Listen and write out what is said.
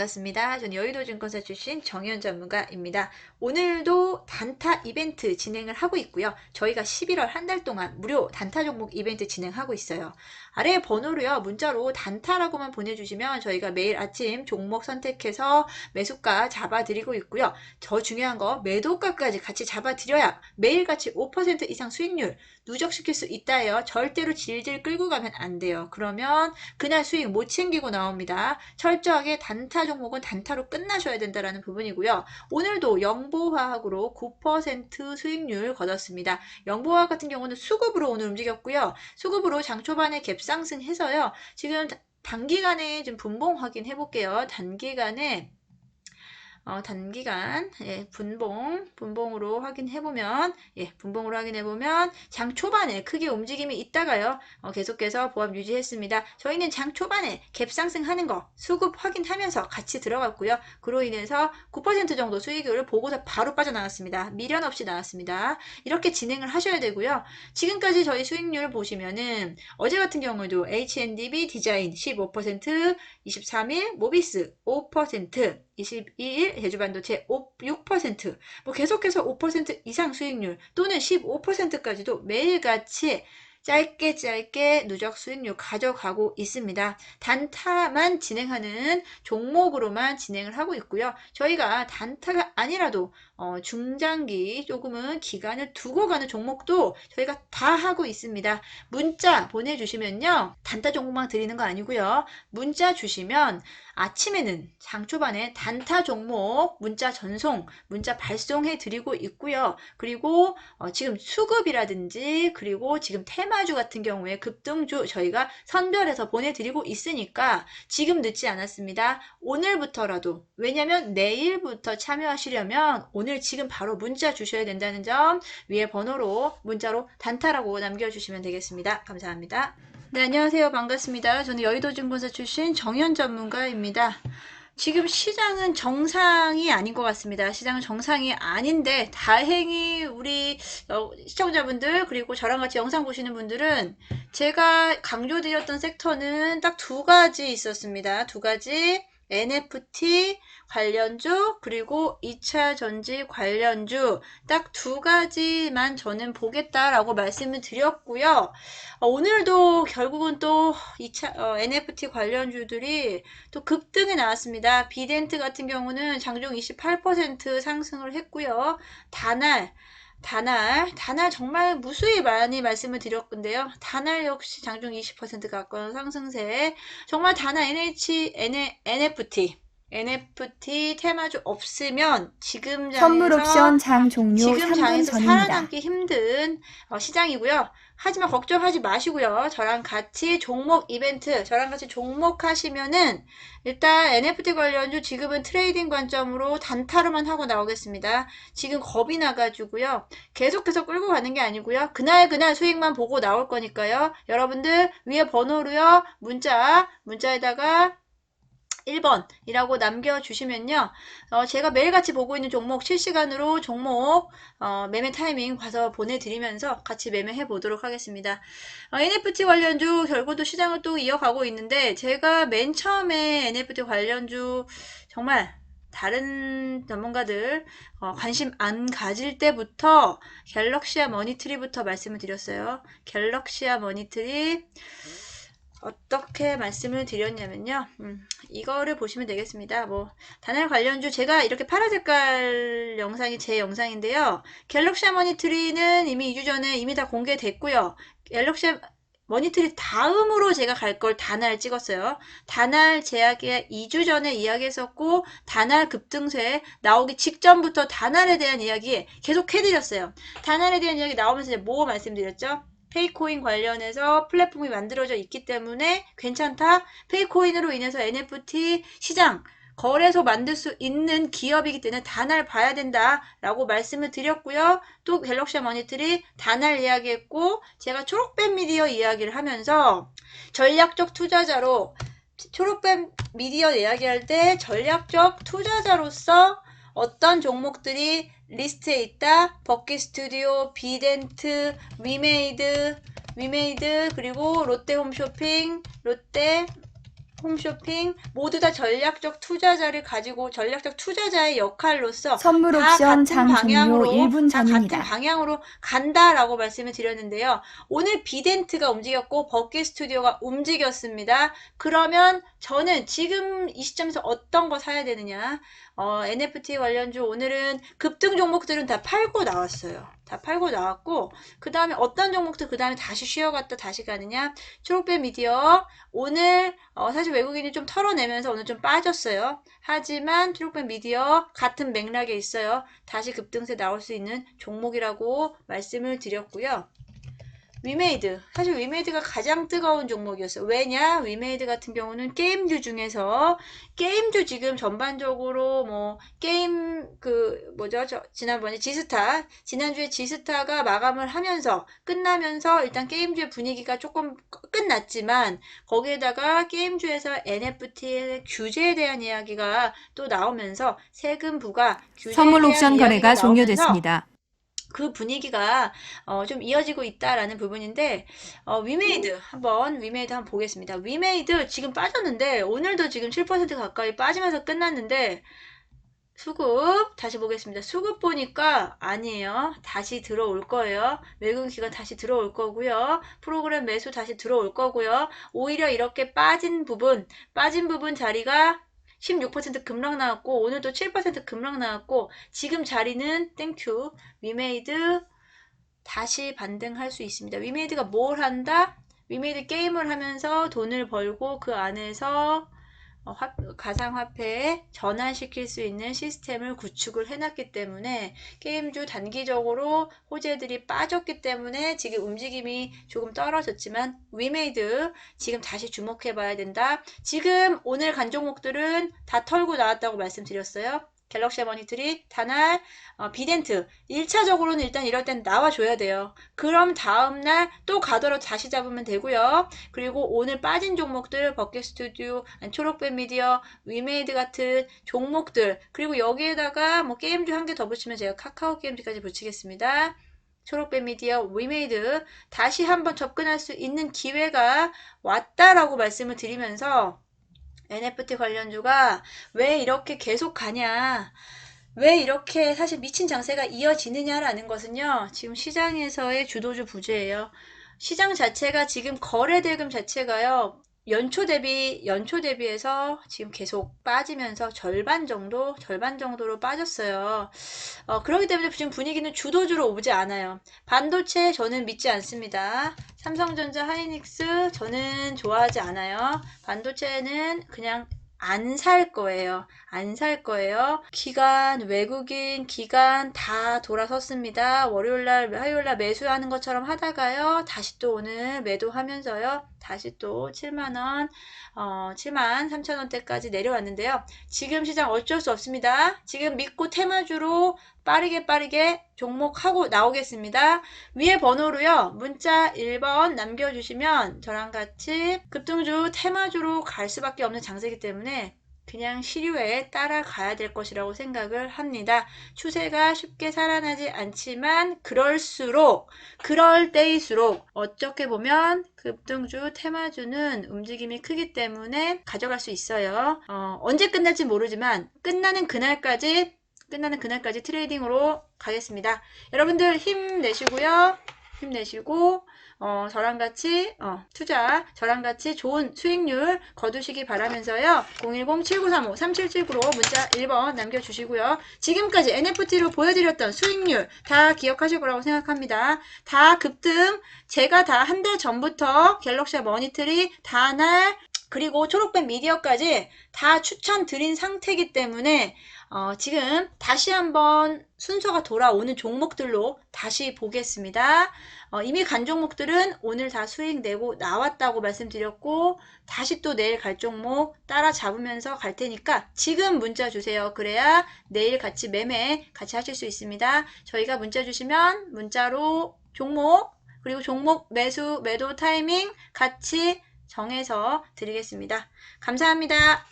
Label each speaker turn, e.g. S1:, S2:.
S1: 반갑습니다. 저는 여의도증권사 출신 정현 전문가입니다. 오늘도 단타 이벤트 진행을 하고 있고요. 저희가 11월 한 달 동안 무료 단타 종목 이벤트 진행하고 있어요. 아래 번호로요. 문자로 단타라고만 보내주시면 저희가 매일 아침 종목 선택해서 매수가 잡아드리고 있고요. 더 중요한 거 매도가까지 같이 잡아드려야 매일같이 5% 이상 수익률 누적시킬 수 있다예요. 절대로 질질 끌고 가면 안 돼요. 그러면 그날 수익 못 챙기고 나옵니다. 철저하게 단타 종목은 단타로 끝나셔야 된다라는 부분이고요. 오늘도 영보화학으로 9% 수익률 거뒀습니다. 영보화학 같은 경우는 수급으로 오늘 움직였고요. 수급으로 장 초반에 갭상승해서요. 지금 단기간에 좀 분봉 확인해 볼게요. 단기간에 어, 단기간 예, 분봉 분봉으로 확인해 보면 예, 분봉으로 확인해 보면 장 초반에 크게 움직임이 있다가요 어, 계속해서 보합 유지했습니다. 저희는 장 초반에 갭 상승하는 거 수급 확인하면서 같이 들어갔고요. 그로 인해서 9% 정도 수익을 보고서 바로 빠져나왔습니다. 미련 없이 나왔습니다. 이렇게 진행을 하셔야 되고요. 지금까지 저희 수익률 보시면은 어제 같은 경우도 H&DB 디자인 15% 23일 모비스 5% 22일 제주반도체 5, 6%, 뭐 계속해서 5% 이상 수익률 또는 15%까지도 매일같이 짧게 짧게 누적 수익률 가져가고 있습니다. 단타만 진행하는 종목으로만 진행을 하고 있고요. 저희가 단타가 아니라도 어, 중장기 조금은 기간을 두고 가는 종목도 저희가 다 하고 있습니다. 문자 보내주시면요. 단타 종목만 드리는 거 아니고요. 문자 주시면 아침에는 장 초반에 단타 종목 문자 전송, 문자 발송해 드리고 있고요. 그리고 어, 지금 수급이라든지 그리고 지금 테마주 같은 경우에 급등주 저희가 선별해서 보내드리고 있으니까 지금 늦지 않았습니다. 오늘부터라도 왜냐면 내일부터 참여하시려면 오늘 지금 바로 문자 주셔야 된다는 점 위에 번호로 문자로 단타라고 남겨주시면 되겠습니다. 감사합니다. 네, 안녕하세요. 반갑습니다. 저는 여의도 증권사 출신 정현 전문가입니다. 지금 시장은 정상이 아닌 것 같습니다. 시장은 정상이 아닌데 다행히 우리 어, 시청자분들 그리고 저랑 같이 영상 보시는 분들은 제가 강조드렸던 섹터는 딱 두 가지 있었습니다. 두 가지 NFT 관련주 그리고 2차 전지 관련주 딱 두 가지만 저는 보겠다라고 말씀을 드렸고요. 어, 오늘도 결국은 또 2차 어, NFT 관련주들이 또 급등에 나왔습니다. 비덴트 같은 경우는 장중 28% 상승을 했고요. 다날 다날, 다날 정말 무수히 많이 말씀을 드렸건데요. 다날 역시 장중 20% 가까운 상승세. 정말 다날 NH, NFT, NFT 테마주 없으면 지금 장에서
S2: 선물 옵션 장 종료
S1: 지금
S2: 3분
S1: 장에서
S2: 전입니다.
S1: 살아남기 힘든 어, 시장이고요. 하지만 걱정하지 마시고요. 저랑 같이 종목 이벤트, 저랑 같이 종목 하시면은 일단 NFT 관련주 지금은 트레이딩 관점으로 단타로만 하고 나오겠습니다. 지금 겁이 나가지고요. 계속해서 끌고 가는 게 아니고요. 그날 그날 수익만 보고 나올 거니까요. 여러분들 위에 번호로요. 문자, 문자에다가 1번이라고 남겨주시면요. 어, 제가 매일같이 보고 있는 종목 실시간으로 종목 어, 매매 타이밍 봐서 보내드리면서 같이 매매해 보도록 하겠습니다. 어, NFT 관련주 결국도 시장을 또 이어가고 있는데 제가 맨 처음에 NFT 관련주 정말 다른 전문가들 어, 관심 안 가질 때부터 갤럭시아 머니트리부터 말씀을 드렸어요. 갤럭시아 머니트리 어떻게 말씀을 드렸냐면요. 음, 이거를 보시면 되겠습니다. 뭐 단일 관련주 제가 이렇게 파란 색깔 영상이 제 영상인데요. 갤럭시 머니트리는 이미 2주 전에 이미 다 공개됐고요. 갤럭시 머니트리 다음으로 제가 갈걸 다날 찍었어요. 다날 제약에 2주 전에 이야기했었고 다날 급등세 나오기 직전부터 다날에 대한 이야기 계속 해드렸어요. 다날에 대한 이야기 나오면서 이제 뭐 말씀드렸죠? 페이코인 관련해서 플랫폼이 만들어져 있기 때문에 괜찮다. 페이코인으로 인해서 NFT 시장 거래소 만들 수 있는 기업이기 때문에 단알 봐야 된다라고 말씀을 드렸고요. 또 갤럭시 머니터리 단알 이야기했고 제가 초록뱀 미디어 이야기를 하면서 전략적 투자자로 초록뱀 미디어 이야기할 때 전략적 투자자로서 어떤 종목들이 리스트에 있다. 버키 스튜디오, 비덴트, 위메이드, 위메이드, 그리고 롯데 홈쇼핑, 롯데 홈쇼핑 모두 다 전략적 투자자를 가지고 전략적 투자자의 역할로서
S2: 선물
S1: 다
S2: 옵션
S1: 같은
S2: 장
S1: 방향으로
S2: 1분
S1: 다 같은
S2: 전입니다.
S1: 방향으로 간다라고 말씀을 드렸는데요. 오늘 비덴트가 움직였고 버킷 스튜디오가 움직였습니다. 그러면 저는 지금 이 시점에서 어떤 거 사야 되느냐? 어, NFT 관련주 오늘은 급등 종목들은 다 팔고 나왔어요. 다 팔고 나왔고 그 다음에 어떤 종목들 그 다음에 다시 쉬어갔다 다시 가느냐? 초록배 미디어 오늘 어, 사실 외국인이 좀 털어내면서 오늘 좀 빠졌어요. 하지만 초록배 미디어 같은 맥락에 있어요. 다시 급등세 나올 수 있는 종목이라고 말씀을 드렸고요. 위메이드. 사실 위메이드가 가장 뜨거운 종목이었어요. 왜냐? 위메이드 같은 경우는 게임주 중에서 게임주 지금 전반적으로 뭐 게임 그 뭐죠? 저 지난번에 지스타 지난주에 지스타가 마감을 하면서 끝나면서 일단 게임주의 분위기가 조금 끝났지만 거기에다가 게임주에서 NFT의 규제에 대한 이야기가 또 나오면서 세금 부과
S2: 선물
S1: 이야기가
S2: 거래가 종료됐습니다.
S1: 그 분위기가 어, 좀 이어지고 있다라는 부분인데 어, 위메이드 한번 위메이드 한번 보겠습니다. 위메이드 지금 빠졌는데 오늘도 지금 7% 가까이 빠지면서 끝났는데 수급 다시 보겠습니다. 수급 보니까 아니에요. 다시 들어올 거예요. 외국인 기관 다시 들어올 거고요. 프로그램 매수 다시 들어올 거고요. 오히려 이렇게 빠진 부분 빠진 부분 자리가 16% 급락 나왔고 오늘도 7% 급락 나왔고 지금 자리는 땡큐 위메이드 다시 반등할 수 있습니다. 위메이드가 뭘 한다? 위메이드 게임을 하면서 돈을 벌고 그 안에서 어, 화- 가상화폐에 전환시킬 수 있는 시스템을 구축을 해놨기 때문에 게임주 단기적으로 호재들이 빠졌기 때문에 지금 움직임이 조금 떨어졌지만 위메이드 지금 다시 주목해 봐야 된다. 지금 오늘 간 종목들은 다 털고 나왔다고 말씀드렸어요. 갤럭시 머니트리, 다날, 어, 비덴트. 1차적으로는 일단 이럴 땐 나와줘야 돼요. 그럼 다음날 또 가더라도 다시 잡으면 되고요. 그리고 오늘 빠진 종목들, 버킷 스튜디오, 초록뱀 미디어, 위메이드 같은 종목들, 그리고 여기에다가 뭐 게임주 한개 더 붙이면 제가 카카오 게임즈까지 붙이겠습니다. 초록뱀 미디어, 위메이드 다시 한번 접근할 수 있는 기회가 왔다라고 말씀을 드리면서 NFT 관련주가 왜 이렇게 계속 가냐? 왜 이렇게 사실 미친 장세가 이어지느냐라는 것은요, 지금 시장에서의 주도주 부재예요. 시장 자체가 지금 거래 대금 자체가요, 연초 대비, 연초 대비해서 지금 계속 빠지면서 절반 정도, 절반 정도로 빠졌어요. 어, 그렇기 때문에 지금 분위기는 주도주로 오지 않아요. 반도체 저는 믿지 않습니다. 삼성전자, 하이닉스 저는 좋아하지 않아요. 반도체는 그냥 안 살 거예요. 안 살 거예요. 기간, 외국인, 기간 다 돌아섰습니다. 월요일날, 화요일날 매수하는 것처럼 하다가요. 다시 또 오늘 매도하면서요. 다시 또 7만원, 어, 7만 3천원대까지 내려왔는데요. 지금 시장 어쩔 수 없습니다. 지금 믿고 테마주로 빠르게 빠르게 종목하고 나오겠습니다. 위에 번호로요. 문자 1번 남겨주시면 저랑 같이 급등주 테마주로 갈 수밖에 없는 장세기 때문에 그냥 시류에 따라가야 될 것이라고 생각을 합니다. 추세가 쉽게 살아나지 않지만 그럴수록 그럴 때일수록 어떻게 보면 급등주 테마주는 움직임이 크기 때문에 가져갈 수 있어요. 어, 언제 끝날지 모르지만 끝나는 그날까지 끝나는 그날까지 트레이딩으로 가겠습니다. 여러분들 힘내시고요. 힘내시고 어, 저랑 같이 어, 투자 저랑 같이 좋은 수익률 거두시기 바라면서요. 010-7935-3779로 문자 1번 남겨주시고요. 지금까지 NFT로 보여드렸던 수익률 다 기억하실 거라고 생각합니다. 다 급등 제가 다 한 달 전부터 갤럭시 머니트리 다날 그리고 초록뱀 미디어까지 다 추천드린 상태이기 때문에 어, 지금 다시 한번 순서가 돌아오는 종목들로 다시 보겠습니다. 어, 이미 간 종목들은 오늘 다 수익 내고 나왔다고 말씀드렸고 다시 또 내일 갈 종목 따라 잡으면서 갈 테니까 지금 문자 주세요. 그래야 내일 같이 매매 같이 하실 수 있습니다. 저희가 문자 주시면 문자로 종목 그리고 종목 매수 매도 타이밍 같이 정해서 드리겠습니다. 감사합니다.